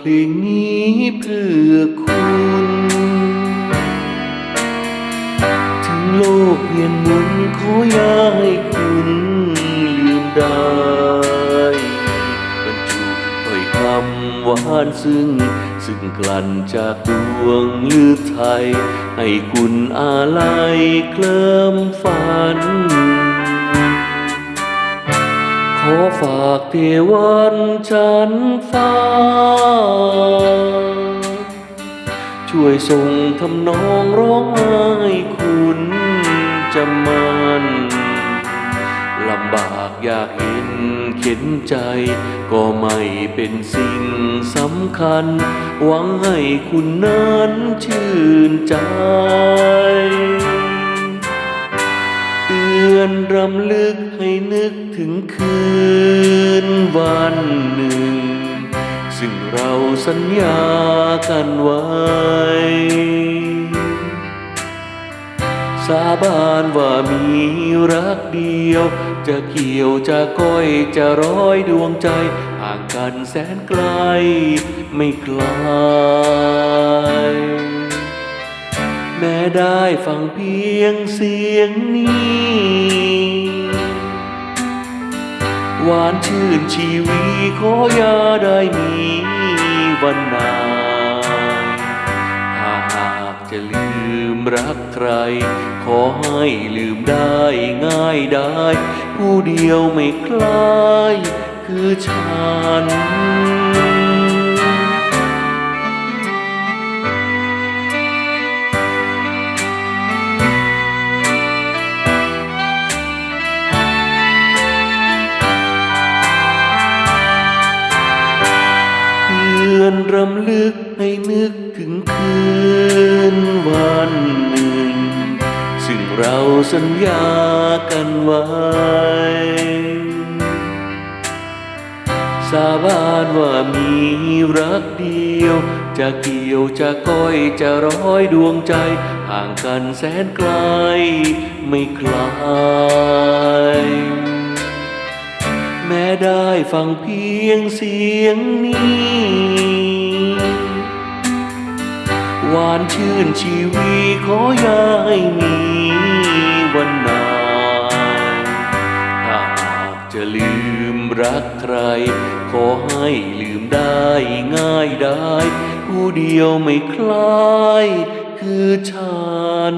พลงนี้เพื่อคุณ ถึงโลกเวียนหมุนขออย่าให้คุณลืมได้บรรจุถ้อยคำหวานซึ้งซึ่งกลั่นจากดวงลือไทย ให้คุณอาลัยเคลิมฝัน อฝากเทวันฉันฟ้า ช่วยส่งทำนองร้องไห้คุณจำมันลำบากอยากเห็นเข็นใจ ก็ไม่เป็นสิ่งสำคัญ หวังให้คุณนั้นชื่นใจ รำลึกให้นึกถึงคืนวันหนึ่ง ซึ่งเราสัญญากันไว้ สาบานว่ามีรักเดียว จะเกี่ยวจะก้อยจะร้อยดวงใจ ห่างกันแสนไกลไม่ไกล แม้ได้ฟังเพียงเสียงนี้ หวานชื่นชีวีขออย่าได้มีวันนายหากจะลืมรักใคร ขอให้ลืมได้ง่ายได้ ผู้เดียวไม่คล้ายคือฉัน นึกถึงคืนวันหนึ่ง ซึ่งเราสัญญากันไว้ สาบานว่ามีรักเดียว จะเกี่ยวจะก้อยจะร้อยดวงใจ ห่างกันแสนไกลไม่คลายแม้ได้ฟังเพียงเสียงนี้ หวานชื่นชีวีขออย่าให้มีวันนายถ้าหากจะลืมรักใคร ขอให้ลืมได้ง่ายได้ ผู้เดียวไม่คล้ายคือฉัน